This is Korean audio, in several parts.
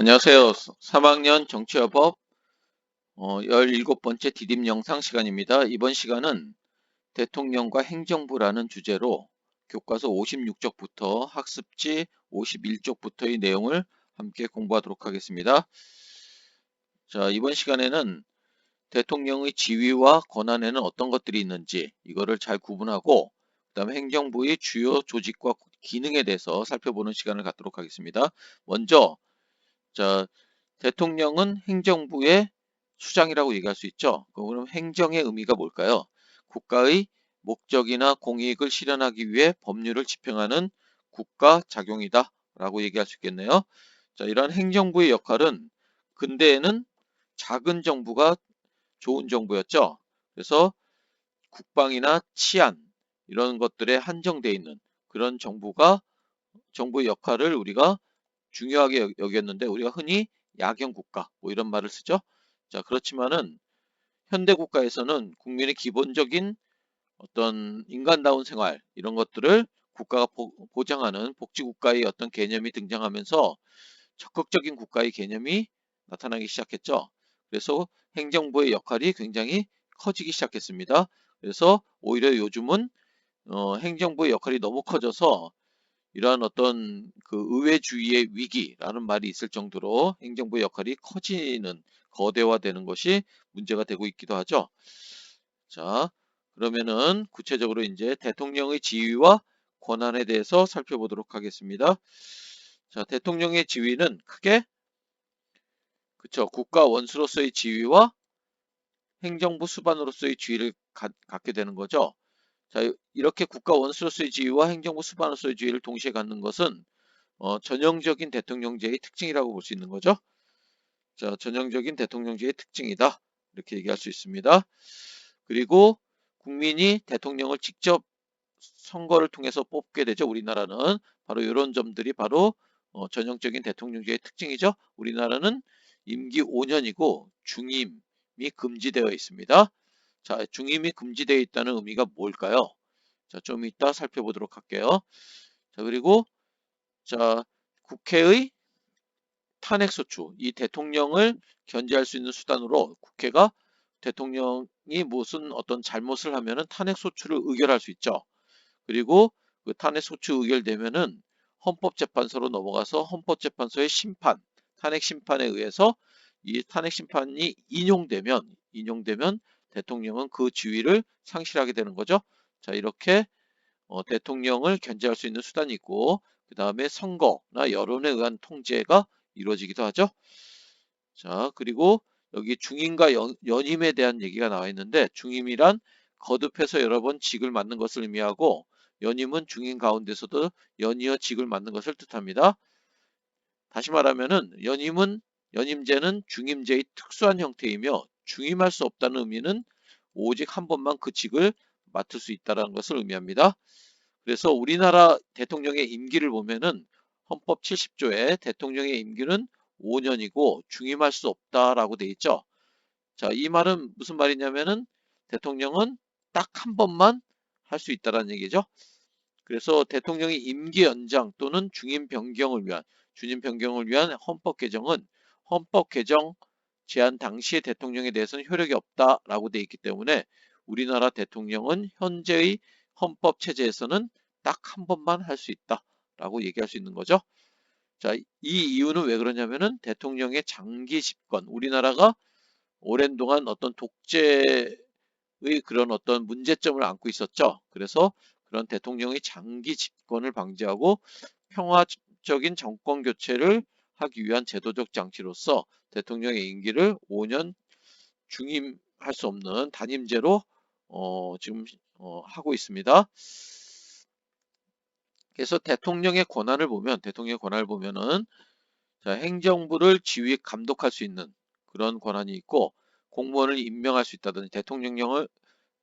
안녕하세요. 3학년 정치화법 어, 17번째 디딤 영상 시간입니다. 이번 시간은 대통령과 행정부라는 주제로 교과서 56쪽부터 학습지 51쪽부터의 내용을 함께 공부하도록 하겠습니다. 자, 이번 시간에는 대통령의 지위와 권한에는 어떤 것들이 있는지 이거를 잘 구분하고 그 다음에 행정부의 주요 조직과 기능에 대해서 살펴보는 시간을 갖도록 하겠습니다. 먼저 자, 대통령은 행정부의 수장이라고 얘기할 수 있죠. 그럼 행정의 의미가 뭘까요? 국가의 목적이나 공익을 실현하기 위해 법률을 집행하는 국가 작용이다 라고 얘기할 수 있겠네요. 자, 이러한 행정부의 역할은 근대에는 작은 정부가 좋은 정부였죠. 그래서 국방이나 치안 이런 것들에 한정되어 있는 그런 정부가 정부의 역할을 우리가 중요하게 여겼는데 우리가 흔히 야경 국가 뭐 이런 말을 쓰죠. 자 그렇지만은 현대 국가에서는 국민의 기본적인 어떤 인간다운 생활 이런 것들을 국가가 보, 보장하는 복지국가의 어떤 개념이 등장하면서 적극적인 국가의 개념이 나타나기 시작했죠. 그래서 행정부의 역할이 굉장히 커지기 시작했습니다. 그래서 오히려 요즘은 어, 행정부의 역할이 너무 커져서 이러한 어떤 그 의회주의의 위기라는 말이 있을 정도로 행정부의 역할이 커지는 거대화되는 것이 문제가 되고 있기도 하죠. 자, 그러면은 구체적으로 이제 대통령의 지위와 권한에 대해서 살펴보도록 하겠습니다. 자, 대통령의 지위는 크게 그쵸 국가 원수로서의 지위와 행정부 수반으로서의 지위를 가, 갖게 되는 거죠. 자, 이렇게 국가 원수로서의 지위와 행정부 수반으로서의 지위를 동시에 갖는 것은 어, 전형적인 대통령제의 특징이라고 볼 수 있는 거죠. 자, 전형적인 대통령제의 특징이다. 이렇게 얘기할 수 있습니다. 그리고 국민이 대통령을 직접 선거를 통해서 뽑게 되죠. 우리나라는 바로 이런 점들이 바로 어, 전형적인 대통령제의 특징이죠. 우리나라는 임기 5년이고 중임이 금지되어 있습니다. 자, 중임이 금지되어 있다는 의미가 뭘까요? 자, 좀 이따 살펴보도록 할게요. 자, 그리고 자, 국회의 탄핵소추, 이 대통령을 견제할 수 있는 수단으로 국회가 대통령이 무슨 어떤 잘못을 하면은 탄핵소추를 의결할 수 있죠. 그리고 그 탄핵소추 의결되면은 헌법재판소로 넘어가서 헌법재판소의 심판, 탄핵심판에 의해서 이 탄핵심판이 인용되면, 인용되면 대통령은 그 지위를 상실하게 되는 거죠. 자, 이렇게 어, 대통령을 견제할 수 있는 수단이 있고 그 다음에 선거나 여론에 의한 통제가 이루어지기도 하죠. 자, 그리고 여기 중임과 연, 임에 대한 얘기가 나와 있는데 중임이란 거듭해서 여러 번 직을 맡는 것을 의미하고 연임은 중임 가운데서도 연이어 직을 맡는 것을 뜻합니다. 다시 말하면은 연임은 연임제는 중임제의 특수한 형태이며 중임할 수 없다는 의미는 오직 한 번만 그 직을 맡을 수 있다는 것을 의미합니다. 그래서 우리나라 대통령의 임기를 보면은 헌법 70조에 대통령의 임기는 5년이고 중임할 수 없다라고 돼 있죠. 자, 이 말은 무슨 말이냐면은 대통령은 딱 한 번만 할 수 있다라는 얘기죠. 그래서 대통령의 임기 연장 또는 중임 변경을 위한 중임 변경을 위한 헌법 개정은 헌법 개정 제한 당시의 대통령에 대해서는 효력이 없다라고 되어 있기 때문에 우리나라 대통령은 현재의 헌법 체제에서는 딱 한 번만 할 수 있다라고 얘기할 수 있는 거죠. 자, 이 이유는 왜 그러냐면은 대통령의 장기 집권, 우리나라가 오랜 동안 어떤 독재의 그런 어떤 문제점을 안고 있었죠. 그래서 그런 대통령의 장기 집권을 방지하고 평화적인 정권 교체를 하기 위한 제도적 장치로서 대통령의 임기를 5년 중임할 수 없는 단임제로 어, 지금 어, 하고 있습니다. 그래서 대통령의 권한을 보면 대통령의 권한을 보면은 자, 행정부를 지휘 감독할 수 있는 그런 권한이 있고 공무원을 임명할 수 있다든지 대통령령을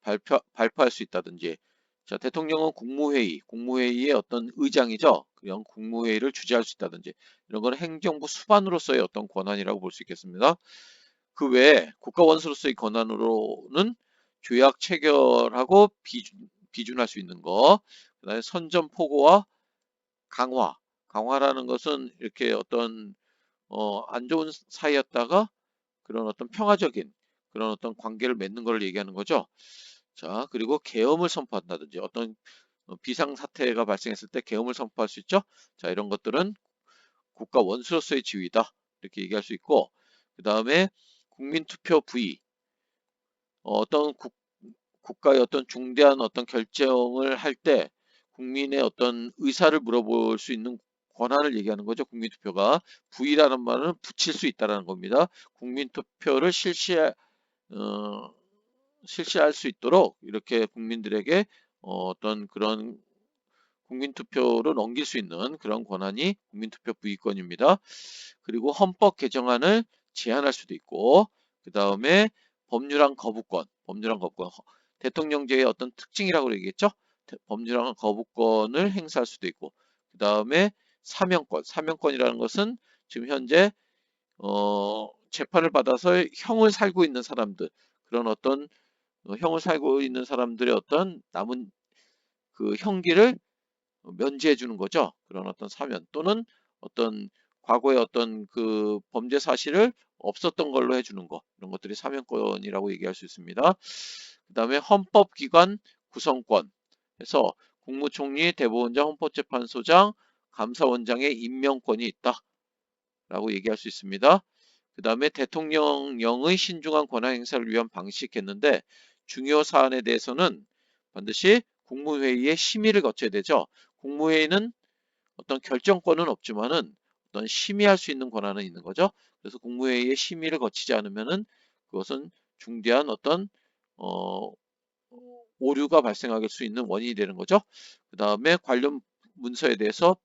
발표, 발표할 수 있다든지 자, 대통령은 국무회의, 국무회의의 어떤 의장이죠. 그런 국무회의를 주재할 수 있다든지 이런 거는 행정부 수반으로서의 어떤 권한이라고 볼 수 있겠습니다. 그 외에 국가원수로서의 권한으로는 조약 체결하고 비준, 비준할 수 있는 거, 그 다음에 선전 포고와 강화. 강화라는 것은 이렇게 어떤 어, 안 좋은 사이였다가 그런 어떤 평화적인 그런 어떤 관계를 맺는 걸 얘기하는 거죠. 자, 그리고 계엄을 선포한다든지 어떤 어, 비상사태가 발생했을 때 계엄을 선포할 수 있죠. 자, 이런 것들은 국가 원수로서의 지위다. 이렇게 얘기할 수 있고, 그 다음에 국민투표 부의. 어, 어떤 국, 국가의 어떤 중대한 어떤 결정을 할 때 국민의 어떤 의사를 물어볼 수 있는 권한을 얘기하는 거죠. 국민투표가. 부의라는 말은 붙일 수 있다는 겁니다. 국민투표를 실시, 어, 실시할 수 있도록 이렇게 국민들에게 어, 어떤 그런 국민투표로 넘길 수 있는 그런 권한이 국민투표 부의권입니다. 그리고 헌법 개정안을 제한할 수도 있고 그 다음에 법률안 거부권, 법률안 거부권, 대통령제의 어떤 특징이라고 얘기했죠. 법률안 거부권을 행사할 수도 있고 그 다음에 사명권, 사명권이라는 것은 지금 현재 어, 재판을 받아서 형을 살고 있는 사람들 그런 어떤 어, 형을 살고 있는 사람들의 어떤 남은 그 형기를 면제해 주는 거죠. 그런 어떤 사면 또는 어떤 과거의 어떤 그 범죄 사실을 없었던 걸로 해주는 거 이런 것들이 사면권이라고 얘기할 수 있습니다. 그 다음에 헌법기관 구성권 해서 국무총리, 대법원장, 헌법재판소장, 감사원장의 임명권이 있다 라고 얘기할 수 있습니다. 그 다음에 대통령령의 신중한 권한 행사를 위한 방식 했는데 중요 사안에 대해서는 반드시 국무회의의 심의를 거쳐야 되죠. 국무회의는 어떤 결정권은 없지만은 어떤 심의할 수 있는 권한은 있는 거죠. 그래서 국무회의의 심의를 거치지 않으면은 그것은 중대한 어떤 어, 오류가 발생할 수 있는 원인이 되는 거죠. 그 다음에 관련 문서에 대해서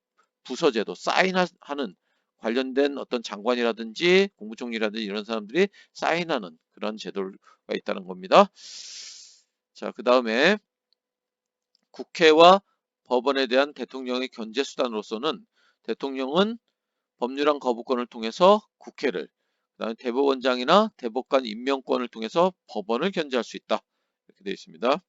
부서제도 사인하는 관련된 어떤 장관이라든지 국무총리라든지 이런 사람들이 사인하는 그런 제도가 있다는 겁니다. 자, 그 다음에 국회와 법원에 대한 대통령의 견제 수단으로서는 대통령은 법률안 거부권을 통해서 국회를 그다음에 대법원장이나 대법관 임명권을 통해서 법원을 견제할 수 있다. 이렇게 되어 있습니다.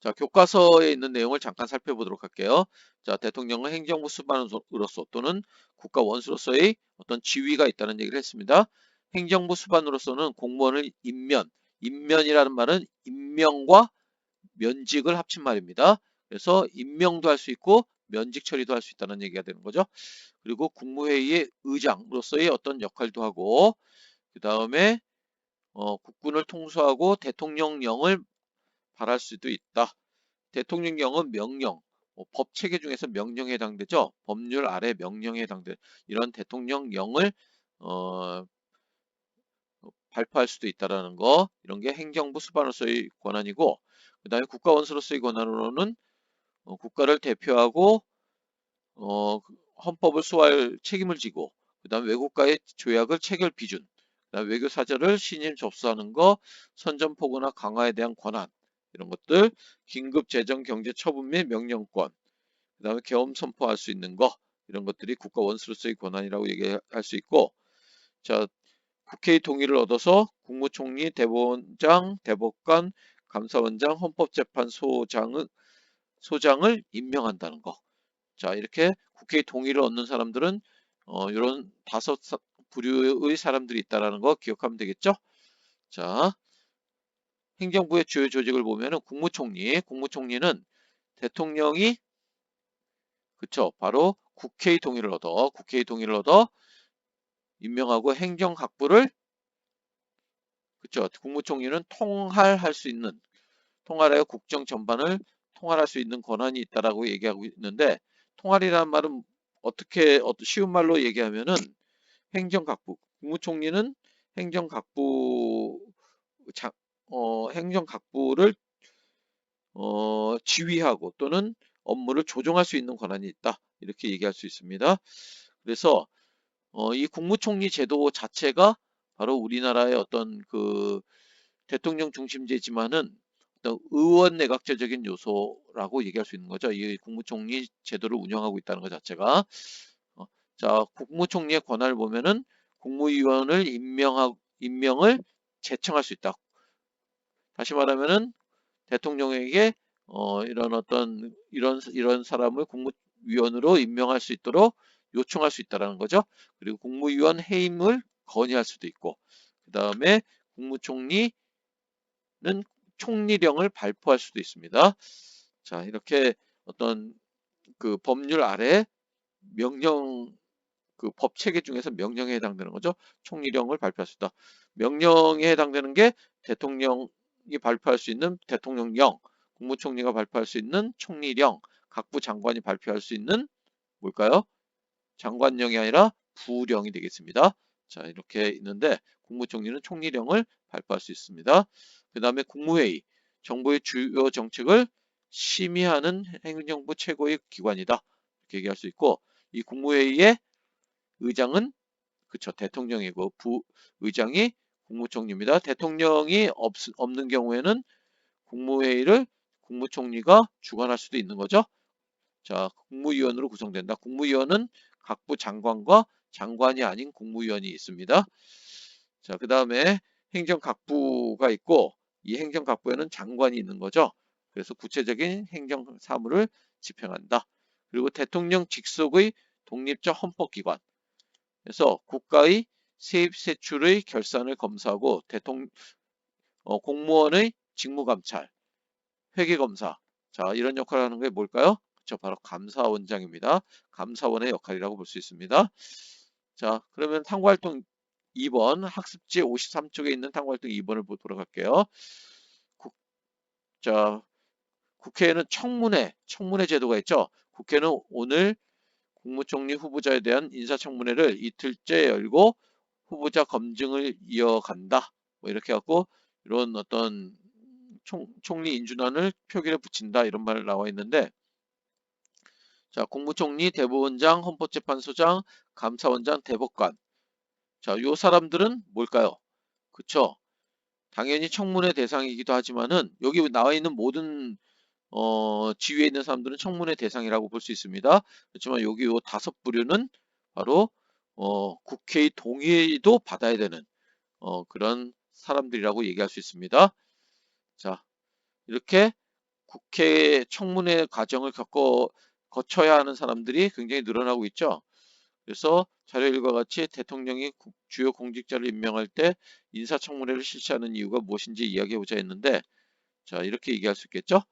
자, 교과서에 있는 내용을 잠깐 살펴보도록 할게요. 자, 대통령은 행정부 수반으로서 또는 국가 원수로서의 어떤 지위가 있다는 얘기를 했습니다. 행정부 수반으로서는 공무원을 임면, 임면이라는 말은 임명과 면직을 합친 말입니다. 그래서 임명도 할 수 있고 면직 처리도 할 수 있다는 얘기가 되는 거죠. 그리고 국무회의의 의장으로서의 어떤 역할도 하고 그 다음에 어, 국군을 통수하고 대통령령을 발할 수도 있다. 대통령령은 명령, 뭐법 체계 중에서 명령에 해당되죠. 법률 아래 명령에 해당돼 이런 대통령령을 어, 발표할 수도 있다라는 거 이런 게 행정부 수반으로서의 권한이고 그 다음에 국가원수로서의 권한으로는 어, 국가를 대표하고 어, 헌법을 수호할 책임을 지고 그 다음 외국과의 조약을 체결 비준 그 다음 외교 사절을 신임 접수하는 거 선전포고나 강화에 대한 권한 이런 것들 긴급 재정 경제 처분 및 명령권 그 다음에 계엄 선포할 수 있는 거 이런 것들이 국가 원수로서의 권한이라고 얘기할 수 있고 자 국회의 동의를 얻어서 국무총리, 대법원장, 대법관, 감사원장, 헌법재판소장을 소장을 임명한다는 거. 자, 이렇게 국회의 동의를 얻는 사람들은 어, 이런 다섯 부류의 사람들이 있다라는 거 기억하면 되겠죠? 자, 행정부의 주요 조직을 보면은 국무총리, 국무총리는 대통령이 그쵸, 바로 국회의 동의를 얻어, 국회의 동의를 얻어 임명하고 행정각부를 그쵸, 국무총리는 통할할 수 있는 통할하여 국정 전반을 통할할 수 있는 권한이 있다라고 얘기하고 있는데 통할이라는 말은 어떻게 쉬운 말로 얘기하면은 행정각부 국무총리는 행정각부 장, 어, 행정각부를 어, 지휘하고 또는 업무를 조정할 수 있는 권한이 있다 이렇게 얘기할 수 있습니다. 그래서 어, 이 국무총리 제도 자체가 바로 우리나라의 어떤 그 대통령 중심제지만은 어떤 의원 내각제적인 요소라고 얘기할 수 있는 거죠. 이 국무총리 제도를 운영하고 있다는 것 자체가. 어, 자, 국무총리의 권한을 보면은 국무위원을 임명하, 임명을 제청할 수 있다. 다시 말하면은 대통령에게 어, 이런 어떤 이런 이런 사람을 국무위원으로 임명할 수 있도록 요청할 수 있다라는 거죠. 그리고 국무위원 해임을 건의할 수도 있고 그 다음에 국무총리는 총리령을 발표할 수도 있습니다. 자 이렇게 어떤 그 법률 아래 명령 그 법 체계 중에서 명령에 해당되는 거죠. 총리령을 발표할 수 있다. 명령에 해당되는 게 대통령이 발표할 수 있는 대통령령, 국무총리가 발표할 수 있는 총리령, 각부 장관이 발표할 수 있는 뭘까요? 장관령이 아니라 부령이 되겠습니다. 자 이렇게 있는데 국무총리는 총리령을 발표할 수 있습니다. 그 다음에 국무회의, 정부의 주요 정책을 심의하는 행정부 최고의 기관이다. 이렇게 얘기할 수 있고 이 국무회의의 의장은 그쵸 대통령이고 부의장이 국무총리입니다. 대통령이 없, 없는 경우에는 국무회의를 국무총리가 주관할 수도 있는 거죠. 자, 국무위원으로 구성된다. 국무위원은 각부 장관과 장관이 아닌 국무위원이 있습니다. 자, 그 다음에 행정각부가 있고 이 행정각부에는 장관이 있는 거죠. 그래서 구체적인 행정 사무를 집행한다. 그리고 대통령 직속의 독립적 헌법기관. 그래서 국가의 세입 세출의 결산을 검사하고 대통령 어, 공무원의 직무감찰, 회계검사. 자, 이런 역할을 하는 게 뭘까요? 그렇죠. 바로 감사원장입니다. 감사원의 역할이라고 볼 수 있습니다. 자, 그러면 탐구활동 2번 학습지 53쪽에 있는 탐구활동 2번을 보도록 할게요. 국, 자, 국회에는 청문회, 청문회 제도가 있죠. 국회는 오늘 국무총리 후보자에 대한 인사청문회를 이틀째 열고 후보자 검증을 이어간다. 뭐 이렇게 갖고 이런 어떤 총, 총리 인준안을 표결에 붙인다 이런 말 나와 있는데 자 국무총리, 대법원장, 헌법재판소장, 감사원장, 대법관 자 요 사람들은 뭘까요? 그쵸? 당연히 청문회 대상이기도 하지만은 여기 나와 있는 모든 어, 지위에 있는 사람들은 청문회 대상이라고 볼 수 있습니다. 그렇지만 여기 요 다섯 부류는 바로 어, 국회의 동의도 받아야 되는 어, 그런 사람들이라고 얘기할 수 있습니다. 자, 이렇게 국회 청문회 과정을 겪어 거쳐야 하는 사람들이 굉장히 늘어나고 있죠. 그래서 자료 일과 같이 대통령이 주요 공직자를 임명할 때 인사청문회를 실시하는 이유가 무엇인지 이야기해보자 했는데 자 이렇게 얘기할 수 있겠죠.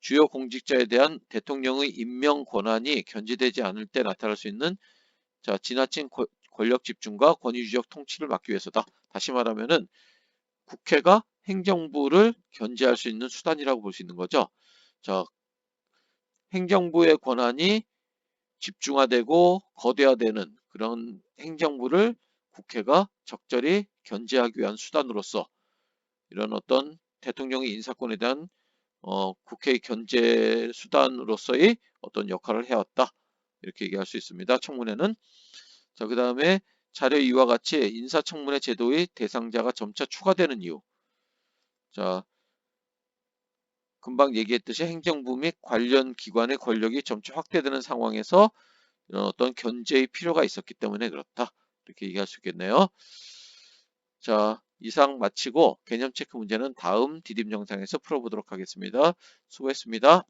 주요 공직자에 대한 대통령의 임명 권한이 견제되지 않을 때 나타날 수 있는 자 지나친 권력 집중과 권위주적 통치를 막기 위해서다. 다시 말하면은 국회가 행정부를 견제할 수 있는 수단이라고 볼 수 있는 거죠. 자 행정부의 권한이 집중화되고 거대화되는 그런 행정부를 국회가 적절히 견제하기 위한 수단으로서 이런 어떤 대통령의 인사권에 대한 어, 국회의 견제 수단으로서의 어떤 역할을 해왔다. 이렇게 얘기할 수 있습니다. 청문회는. 자, 그 다음에 자료 이와 같이 인사청문회 제도의 대상자가 점차 추가되는 이유. 자, 금방 얘기했듯이 행정부 및 관련 기관의 권력이 점차 확대되는 상황에서 이런 어떤 견제의 필요가 있었기 때문에 그렇다. 이렇게 얘기할 수 있겠네요. 자, 이상 마치고 개념 체크 문제는 다음 디딤 영상에서 풀어보도록 하겠습니다. 수고했습니다.